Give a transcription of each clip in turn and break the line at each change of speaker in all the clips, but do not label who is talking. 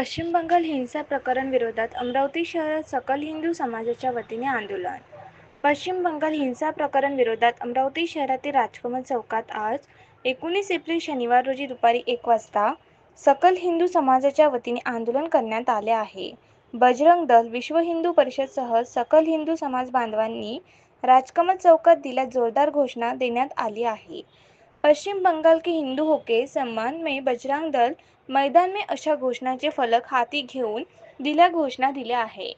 पश्चिम बंगाल हिंसा प्रकरण विरोधात अमरावती शहरात सकल हिंदू समाजाच्या वतीने आंदोलन. पश्चिम बंगाल हिंसा प्रकरण विरोधात अमरावती शहरातील राजकमल चौकात आज एकोणीस एप्रिल शनिवार रोजी दुपारी एक वाजता सकल हिंदू समाजाच्या वतीने आंदोलन करण्यात आले आहे. बजरंग दल विश्व हिंदू परिषदसह सकल हिंदू समाज बांधवांनी राजकमल चौकात दिल्या जोरदार घोषणा देण्यात आली आहे. पश्चिम बंगाल के हिंदू होके सम्मान में बजरंग दल मैदान में अशा घोषणाचे फलक हाती घेऊन दिल्या घोषणा दिल्या आहे.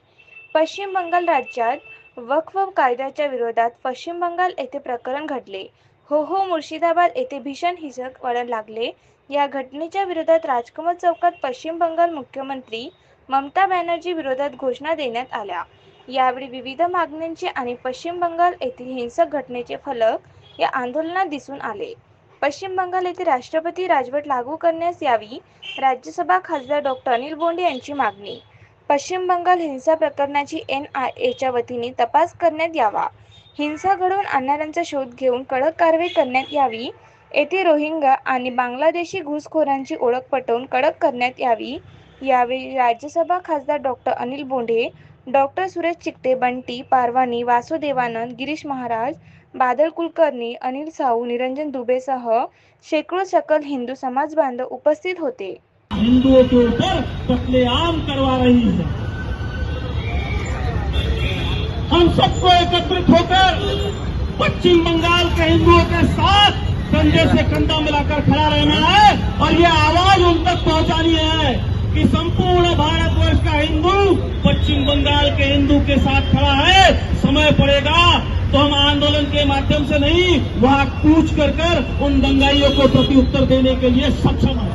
पश्चिम बंगाल राज्यात वक्फ कायद्याच्या विरोधात पश्चिम बंगाल येथे प्रकरण घडले. हो हो मुर्शिदाबाद येथे भीषण हिंसक वळण लागले. या घटनेच्या विरोधात राजकुमार चौकात पश्चिम बंगाल मुख्यमंत्री ममता बॅनर्जी विरोधात घोषणा देण्यात आल्या. यावेळी विविध मागण्यांचे आणि पश्चिम बंगाल येथील हिंसक घटनेचे फलक या आंदोलनात दिसून आले. पश्चिम बंगाल येथे राष्ट्रपती राजवट लागू करण्यास यावी राज्यसभा खासदार डॉक्टर अनिल बोंडे यांची मागणी. पश्चिम बंगाल हिंसा प्रकरणाची एन आय एच्या वतीने तपास करण्यात यावा. हिंसा घडवून आणणाऱ्यांचा शोध घेऊन कडक कारवाई करण्यात यावी. येथे रोहिंगा आणि बांगलादेशी घुसखोरांची ओळख पटवून कडक करण्यात यावी. यावेळी राज्यसभा खासदार डॉक्टर अनिल बोंढे डॉक्टर सुरेश चिकटे बंटी पारवानी वासुदेवानंद गिरीश महाराज बादल कुलकर्णी अनिल साऊ निरंजन दुबेसह शेकडो सकल हिंदू समाज बांधव उपस्थित होते.
हिंदुओं के ऊपर कत्लेआम करवा रही है। हम सबको एकत्रित होकर पश्चिम बंगाल के हिंदुओं के साथ कंधे से कंधा मिलाकर खड़ा रहना है और ये आवाज उन तक पहुंचानी है कि संपूर्ण भारतवर्ष का हिंदू पश्चिम बंगाल के हिंदू के साथ खड़ा है। समय पड़ेगा तो हम आंदोलन के माध्यम से नहीं वहां कूच कर कर उन दंगाइयों को प्रत्युत्तर देने के लिए सक्षम है।